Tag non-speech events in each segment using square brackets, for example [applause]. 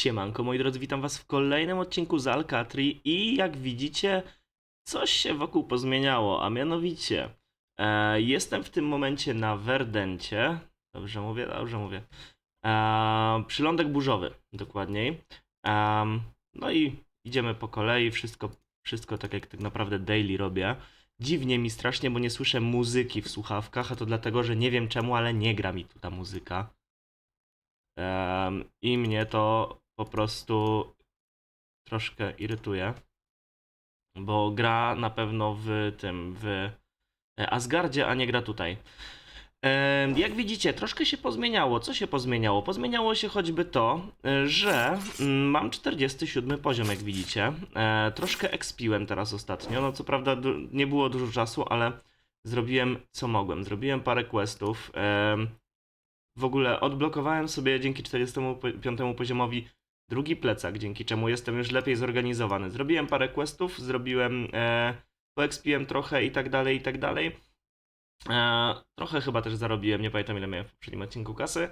Siemanko moi drodzy, witam was w kolejnym odcinku z Alcatri i jak widzicie coś się wokół pozmieniało, a mianowicie e, jestem w tym momencie na Verdencie, dobrze mówię, dobrze mówię, e, przylądek burzowy dokładniej, Em, no i idziemy po kolei, wszystko, wszystko tak jak tak naprawdę daily robię. Dziwnie mi strasznie, bo nie słyszę muzyki w słuchawkach, a to dlatego, że nie wiem czemu, ale nie gra mi tu ta muzyka. I mnie to po prostu troszkę irytuje, bo gra na pewno w tym, w e, Asgardzie, a nie gra tutaj. Jak widzicie, troszkę się pozmieniało. Co się pozmieniało? Pozmieniało się choćby to, e, że mm, mam 47 poziom, jak widzicie. E, Troszkę expiłem teraz ostatnio. No co prawda nie było dużo czasu, ale zrobiłem co mogłem. Zrobiłem parę questów. W ogóle odblokowałem sobie dzięki 45 poziomowi drugi plecak, dzięki czemu jestem już lepiej zorganizowany. Zrobiłem parę questów, zrobiłem, e, poexpiłem trochę i tak dalej, i tak dalej. E, trochę chyba też zarobiłem, nie pamiętam ile miałem w poprzednim odcinku kasy.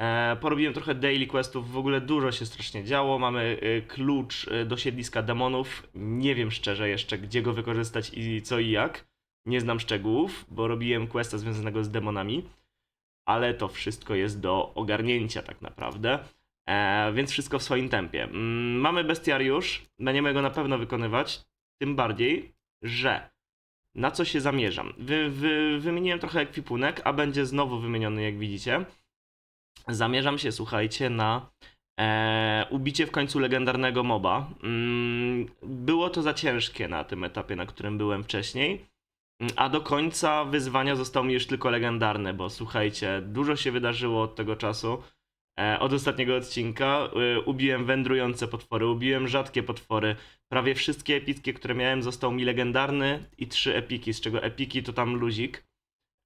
E, porobiłem trochę daily questów, w ogóle dużo się strasznie działo. Mamy e, klucz e, do siedliska demonów. Nie wiem szczerze jeszcze, gdzie go wykorzystać i co i jak. Nie znam szczegółów, bo robiłem questa związanego z demonami ale to wszystko jest do ogarnięcia tak naprawdę. E, więc wszystko w swoim tempie. Mm, mamy bestiariusz, będziemy go na pewno wykonywać, tym bardziej, że na co się zamierzam. Wy, wy, wymieniłem trochę ekwipunek, a będzie znowu wymieniony, jak widzicie. Zamierzam się, słuchajcie, na e, ubicie w końcu legendarnego moba. Mm, było to za ciężkie na tym etapie, na którym byłem wcześniej. Mm, A do końca wyzwania został mi już tylko legendarny, bo słuchajcie, dużo się wydarzyło od tego czasu. E, od ostatniego odcinka e, ubiłem wędrujące potwory, ubiłem rzadkie potwory. Prawie wszystkie epickie, które miałem, został mi legendarny i trzy epiki, z czego epiki to tam luzik.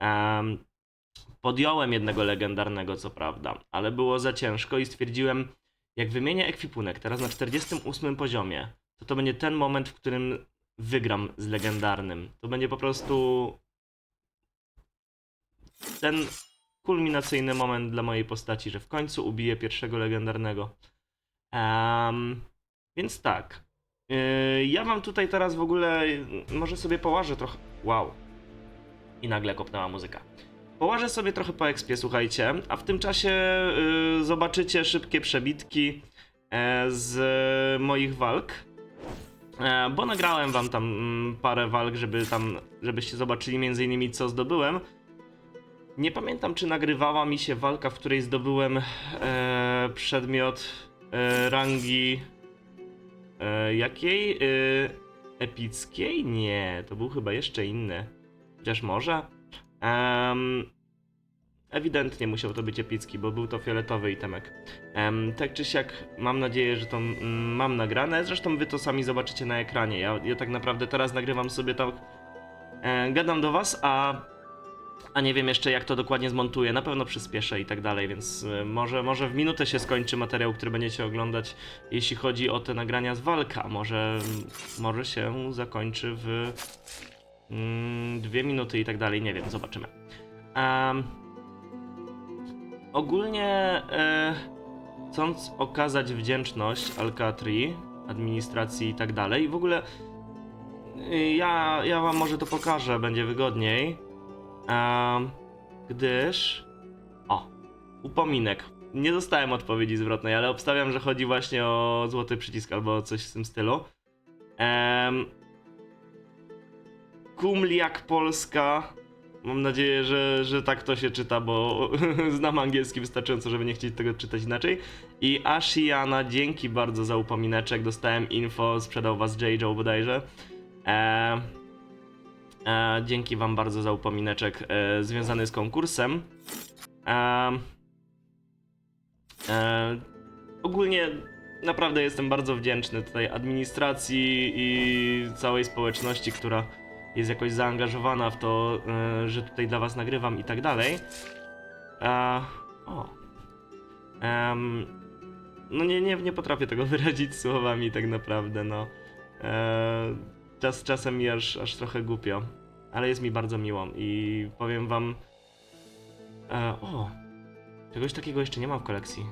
Em, podjąłem jednego legendarnego, co prawda, ale było za ciężko i stwierdziłem, jak wymienię ekwipunek teraz na 48 poziomie, to to będzie ten moment, w którym wygram z legendarnym. To będzie po prostu ten kulminacyjny moment dla mojej postaci, że w końcu ubiję pierwszego legendarnego. Em, więc tak. Yy, ja wam tutaj teraz w ogóle może sobie połażę trochę. Wow. I nagle kopnęła muzyka. Połażę sobie trochę po ekspie, słuchajcie, a w tym czasie yy, zobaczycie szybkie przebitki e, z moich walk. E, bo nagrałem wam tam mm, parę walk, żeby tam, żebyście zobaczyli między innymi co zdobyłem. Nie pamiętam, czy nagrywała mi się walka, w której zdobyłem e, przedmiot e, rangi e, jakiej? E, epickiej? Nie, to był chyba jeszcze inny. Chociaż może? Em, ewidentnie musiał to być epicki, bo był to fioletowy itemek. Em, tak czy siak, mam nadzieję, że to mam nagrane. Zresztą wy to sami zobaczycie na ekranie. Ja, ja tak naprawdę teraz nagrywam sobie tak. E, gadam do was, a, a nie wiem jeszcze jak to dokładnie zmontuję. Na pewno przyspieszę i tak dalej, więc e, może, może w minutę się skończy materiał, który będziecie oglądać, jeśli chodzi o te nagrania z walka. Może, może się zakończy w mm, dwie minuty i tak dalej. Nie wiem, zobaczymy. Em, ogólnie. E, chcąc okazać wdzięczność Alcatri, administracji i tak dalej. W ogóle y, ja, ja wam może to pokażę, będzie wygodniej. Em, gdyż. O, upominek. Nie dostałem odpowiedzi zwrotnej, ale obstawiam, że chodzi właśnie o złoty przycisk albo coś w tym stylu. Um, Kumliak Polska. Mam nadzieję, że, że tak to się czyta, bo [laughs] znam angielski wystarczająco, żeby nie chcieć tego czytać inaczej. I Ashiana, dzięki bardzo za upomineczek. Dostałem info, sprzedał was J. Joe bodajże. E, e, dzięki wam bardzo za upomineczek e, związany z konkursem. E, e, ogólnie naprawdę jestem bardzo wdzięczny tutaj administracji i całej społeczności, która jest jakoś zaangażowana w to, e, że tutaj dla was nagrywam i tak dalej. E, o. Em, no nie, nie, nie potrafię tego [laughs] wyrazić słowami tak naprawdę, no. E, czas, czasem mi aż, aż trochę głupio, ale jest mi bardzo miło i powiem wam... E, o, czegoś takiego jeszcze nie mam w kolekcji.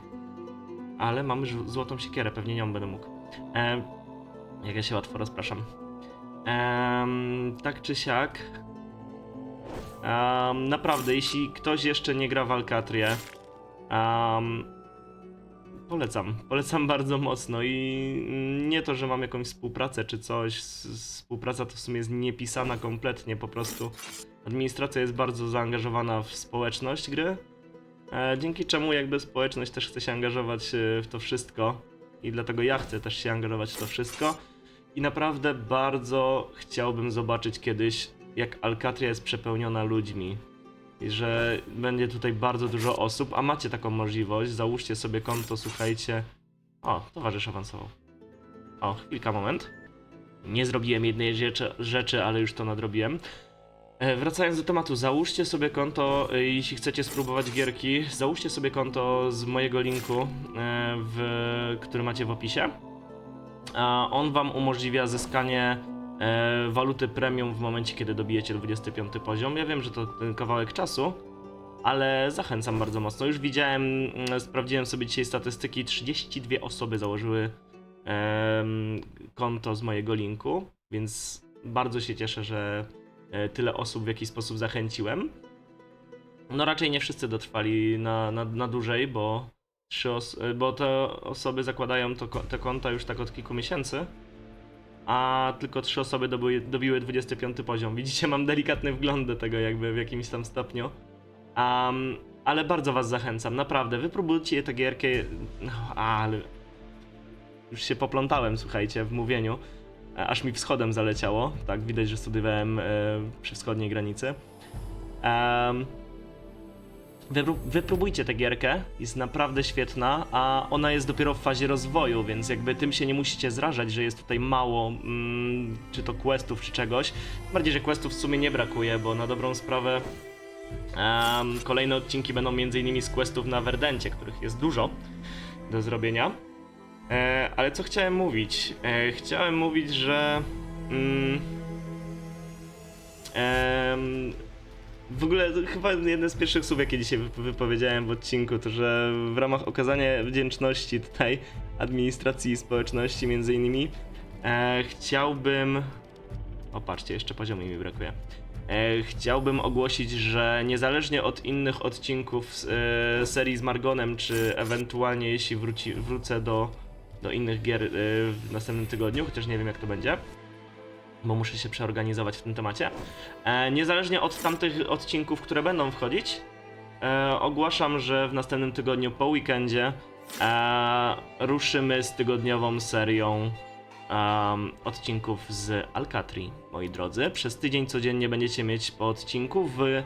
ale mamy żu- złotą siekierę, pewnie nią będę mógł. E, jak ja się łatwo rozpraszam. Em, tak czy siak. naprawdę, jeśli ktoś jeszcze nie gra w Alcatrię, em, polecam. Polecam bardzo mocno i nie to, że mam jakąś współpracę czy coś. Współpraca to w sumie jest niepisana kompletnie, po prostu. Administracja jest bardzo zaangażowana w społeczność gry, e, dzięki czemu jakby społeczność też chce się angażować e, w to wszystko i dlatego ja chcę też się angażować w to wszystko. I naprawdę bardzo chciałbym zobaczyć kiedyś, jak Alcatria jest przepełniona ludźmi. I że będzie tutaj bardzo dużo osób, a macie taką możliwość. Załóżcie sobie konto, słuchajcie. O, towarzysz awansował. O, chwilka, moment. Nie zrobiłem jednej rzeczy, rzeczy ale już to nadrobiłem. E, Wracając do tematu, załóżcie sobie konto, e, jeśli chcecie spróbować gierki, załóżcie sobie konto z mojego linku, e, w, który macie w opisie. On wam umożliwia zyskanie waluty premium w momencie, kiedy dobijecie 25 poziom. Ja wiem, że to ten kawałek czasu, ale zachęcam bardzo mocno. Już widziałem, mm, sprawdziłem sobie dzisiaj statystyki, 32 osoby założyły konto z mojego linku, więc bardzo się cieszę, że e, tyle osób w jakiś sposób zachęciłem. No raczej nie wszyscy dotrwali na, na, na dłużej, bo, trzy e, bo te osoby zakładają to, te konta już tak od kilku miesięcy, a tylko trzy osoby dobyły, dobiły 25 poziom. Widzicie, mam delikatny wgląd do tego jakby w jakimś tam stopniu. Um, ale bardzo was zachęcam, naprawdę, wypróbujcie tę gierkę, no, ale już się poplątałem, słuchajcie, w mówieniu. E, Aż mi wschodem zaleciało. Tak, widać, że studiowałem e, przy wschodniej granicy. Wypró- wypróbujcie tę gierkę, jest naprawdę świetna, a ona jest dopiero w fazie rozwoju, więc jakby tym się nie musicie zrażać, że jest tutaj mało, mm, czy to questów, czy czegoś. Bardziej, że questów w sumie nie brakuje, bo na dobrą sprawę em, kolejne odcinki będą m.in. z questów na Verdencie, których jest dużo do zrobienia. E, ale co chciałem mówić? E, chciałem mówić, że. Mm, w ogóle chyba jedne z pierwszych słów, jakie dzisiaj wyp- wypowiedziałem w odcinku, to że w ramach okazania wdzięczności tutaj administracji i społeczności, między innymi, e, chciałbym. O, patrzcie, jeszcze poziomu mi brakuje. E, chciałbym ogłosić, że niezależnie od innych odcinków z, e, serii z Margonem, czy ewentualnie jeśli wróci, wrócę do, do innych gier e, w następnym tygodniu, chociaż nie wiem jak to będzie, bo muszę się przeorganizować w tym temacie. E, niezależnie od tamtych odcinków, które będą wchodzić, e, ogłaszam, że w następnym tygodniu po weekendzie e, ruszymy z tygodniową serią um, odcinków z Alcatri, moi drodzy. Przez tydzień codziennie będziecie mieć po odcinku w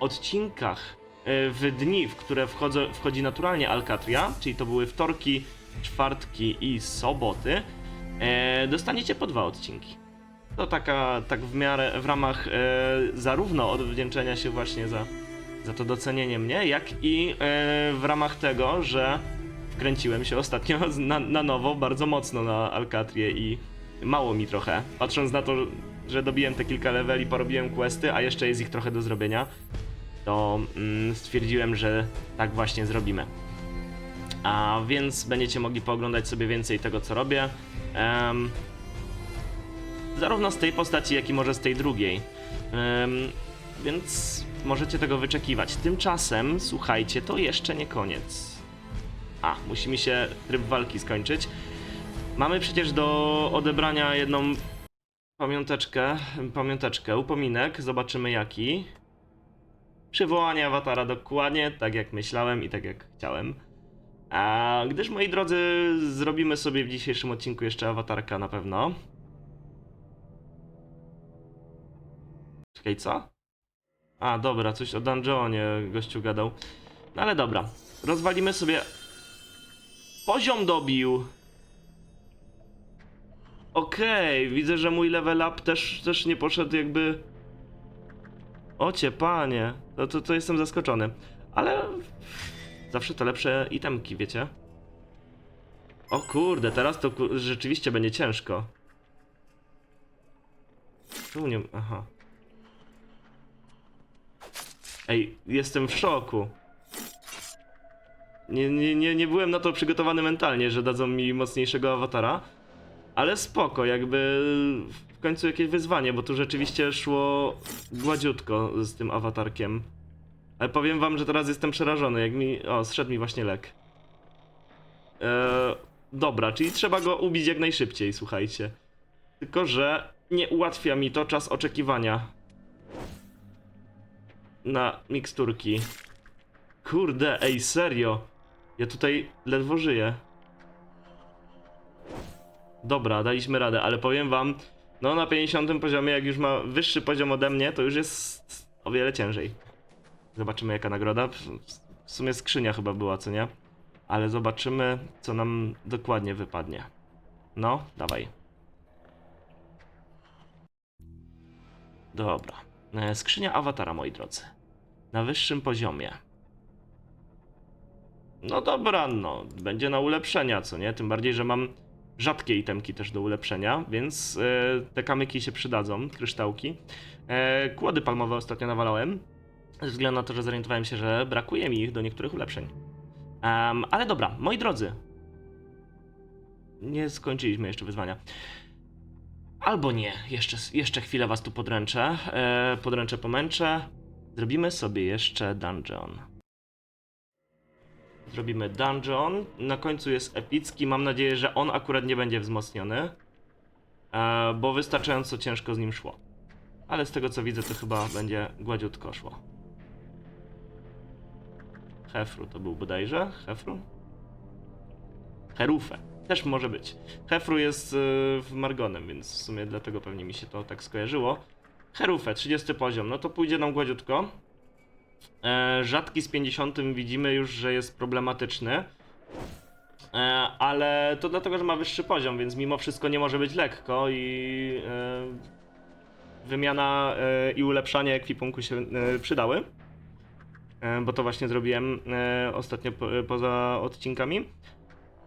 odcinkach, e, w dni, w które wchodzi naturalnie Alcatria, czyli to były wtorki, czwartki i soboty, e, dostaniecie po dwa odcinki. To taka, tak w miarę, w ramach e, zarówno odwdzięczenia się właśnie za, za to docenienie mnie, jak i e, w ramach tego, że kręciłem się ostatnio na, na nowo bardzo mocno na Alcatrię i mało mi trochę. Patrząc na to, że dobiłem te kilka leveli, porobiłem questy, a jeszcze jest ich trochę do zrobienia, to mm, stwierdziłem, że tak właśnie zrobimy. A więc będziecie mogli pooglądać sobie więcej tego, co robię. Em, zarówno z tej postaci, jak i może z tej drugiej. Em, więc możecie tego wyczekiwać. Tymczasem, słuchajcie, to jeszcze nie koniec. A, musi mi się tryb walki skończyć. Mamy przecież do odebrania jedną pamiąteczkę, pamiąteczkę, upominek. Zobaczymy jaki. Przywołanie awatara dokładnie, tak jak myślałem i tak jak chciałem. A gdyż, moi drodzy, zrobimy sobie w dzisiejszym odcinku jeszcze awatarka na pewno. Czekaj, co? A, dobra, coś o dungeonie gościu gadał. No ale dobra, rozwalimy sobie... Poziom dobił! Okej, widzę, że mój level up też, też nie poszedł jakby... Ocie, panie, to, to, to jestem zaskoczony. Ale zawsze to lepsze itemki, wiecie? O kurde, teraz to rzeczywiście będzie ciężko. Tu nie... aha. Ej, jestem w szoku. Nie, nie, nie, nie byłem na to przygotowany mentalnie, że dadzą mi mocniejszego awatara. Ale spoko, jakby w końcu jakieś wyzwanie, bo tu rzeczywiście szło gładziutko z tym awatarkiem. Ale powiem wam, że teraz jestem przerażony, jak mi... O, zszedł mi właśnie lek. Eee, dobra, czyli trzeba go ubić jak najszybciej, słuchajcie. Tylko, że nie ułatwia mi to czas oczekiwania na miksturki. Kurde, ej, serio. Ja tutaj ledwo żyję. Dobra, daliśmy radę, ale powiem wam, no na 50 poziomie, jak już ma wyższy poziom ode mnie, to już jest o wiele ciężej. Zobaczymy jaka nagroda. W sumie skrzynia chyba była, co nie? Ale zobaczymy, co nam dokładnie wypadnie. No, dawaj. Dobra. E, Skrzynia awatara, moi drodzy. Na wyższym poziomie. No dobra, no. Będzie na ulepszenia, co nie? Tym bardziej, że mam rzadkie itemki też do ulepszenia, więc e, te kamyki się przydadzą, kryształki. E, kłody palmowe ostatnio nawalałem, ze względu na to, że zorientowałem się, że brakuje mi ich do niektórych ulepszeń. Em, ale dobra, moi drodzy. Nie skończyliśmy jeszcze wyzwania. Albo nie, jeszcze, jeszcze chwilę was tu podręczę. E, podręczę, pomęczę. Zrobimy sobie jeszcze dungeon. Zrobimy dungeon. Na końcu jest epicki. Mam nadzieję, że on akurat nie będzie wzmocniony. E, bo wystarczająco ciężko z nim szło. Ale z tego co widzę, to chyba będzie gładziutko szło. Hefru to był bodajże? Hefru? Herufę. Też może być. Hefru jest yy, w Margonem, więc w sumie dlatego pewnie mi się to tak skojarzyło. Herufę, 30 poziom. No to pójdzie nam gładziutko. E, rzadki z 50 widzimy już, że jest problematyczny. E, ale to dlatego, że ma wyższy poziom, więc mimo wszystko nie może być lekko i e, wymiana i ulepszanie ekwipunku się przydały. Bo to właśnie zrobiłem ostatnio po, poza odcinkami.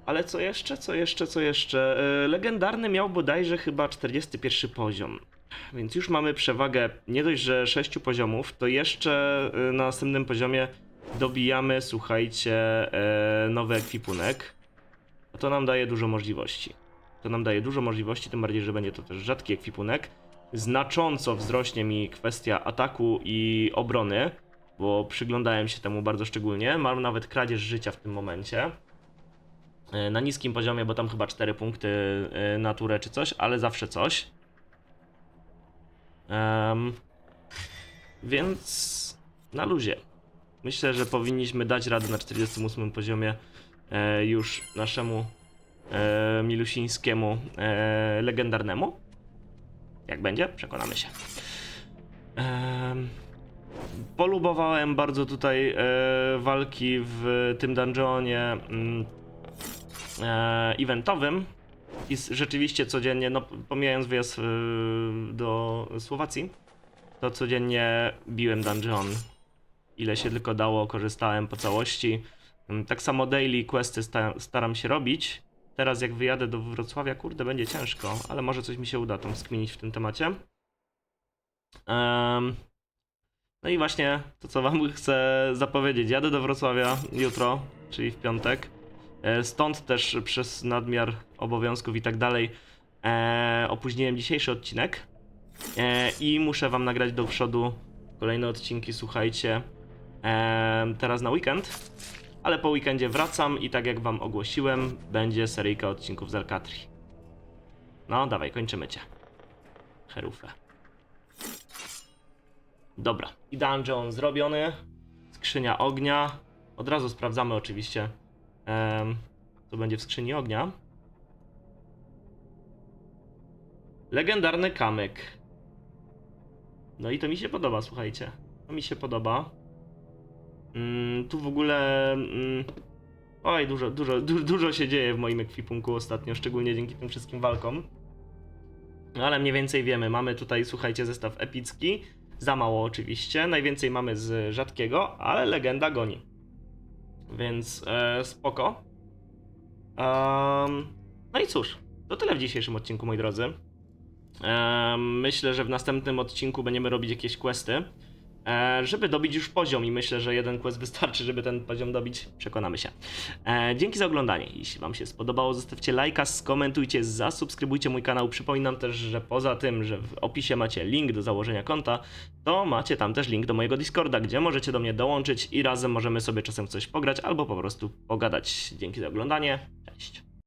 Ale co jeszcze, co jeszcze, co jeszcze? E, legendarny miał bodajże chyba 41 poziom. Więc już mamy przewagę nie dość, że 6 poziomów, to jeszcze e, na następnym poziomie dobijamy, słuchajcie, e, nowy ekwipunek. To nam daje dużo możliwości. To nam daje dużo możliwości, tym bardziej, że będzie to też rzadki ekwipunek. Znacząco wzrośnie mi kwestia ataku i obrony, bo przyglądałem się temu bardzo szczególnie. Mam nawet kradzież życia w tym momencie. E, Na niskim poziomie, bo tam chyba 4 punkty e, na turę czy coś, ale zawsze coś. Em, więc na luzie. Myślę, że powinniśmy dać radę na 48 poziomie e, już naszemu e, milusińskiemu e, legendarnemu. Jak będzie? Przekonamy się. Em, polubowałem bardzo tutaj e, walki w tym dungeonie mm, e, eventowym i rzeczywiście codziennie, no pomijając wyjazd e, do Słowacji, to codziennie biłem dungeon. Ile się tylko dało, korzystałem po całości. Mm, Tak samo daily questy sta staram się robić. Teraz jak wyjadę do Wrocławia, kurde, będzie ciężko, ale może coś mi się uda tam skminić w tym temacie. Em, no i właśnie to, co wam [laughs] chcę zapowiedzieć. Jadę do Wrocławia jutro, czyli w piątek. E, Stąd też przez nadmiar obowiązków i tak dalej e, opóźniłem dzisiejszy odcinek. E, I muszę wam nagrać do przodu kolejne odcinki, słuchajcie. Teraz na weekend. Ale po weekendzie wracam i tak jak wam ogłosiłem, będzie seryjka odcinków z Alcatri. No, dawaj, kończymy cię. Herufę. Dobra, i dungeon zrobiony. Skrzynia ognia. Od razu sprawdzamy oczywiście, co będzie w skrzyni ognia. Legendarny kamyk. No i to mi się podoba, słuchajcie. To mi się podoba. Mm, tu w ogóle. Mm, oj, dużo, dużo, du, dużo się dzieje w moim ekwipunku ostatnio, szczególnie dzięki tym wszystkim walkom. No ale mniej więcej wiemy. Mamy tutaj, słuchajcie, zestaw epicki. Za mało oczywiście. Najwięcej mamy z rzadkiego, ale legenda goni. Więc e, spoko. Em, no i cóż, to tyle w dzisiejszym odcinku, moi drodzy. Myślę, że w następnym odcinku będziemy robić jakieś questy. E, żeby dobić już poziom i myślę, że jeden quest wystarczy, żeby ten poziom dobić, przekonamy się. E, dzięki za oglądanie. Jeśli wam się spodobało, zostawcie lajka, skomentujcie, zasubskrybujcie mój kanał. Przypominam też, że poza tym, że w opisie macie link do założenia konta, to macie tam też link do mojego Discorda, gdzie możecie do mnie dołączyć i razem możemy sobie czasem coś pograć albo po prostu pogadać. Dzięki za oglądanie. Cześć.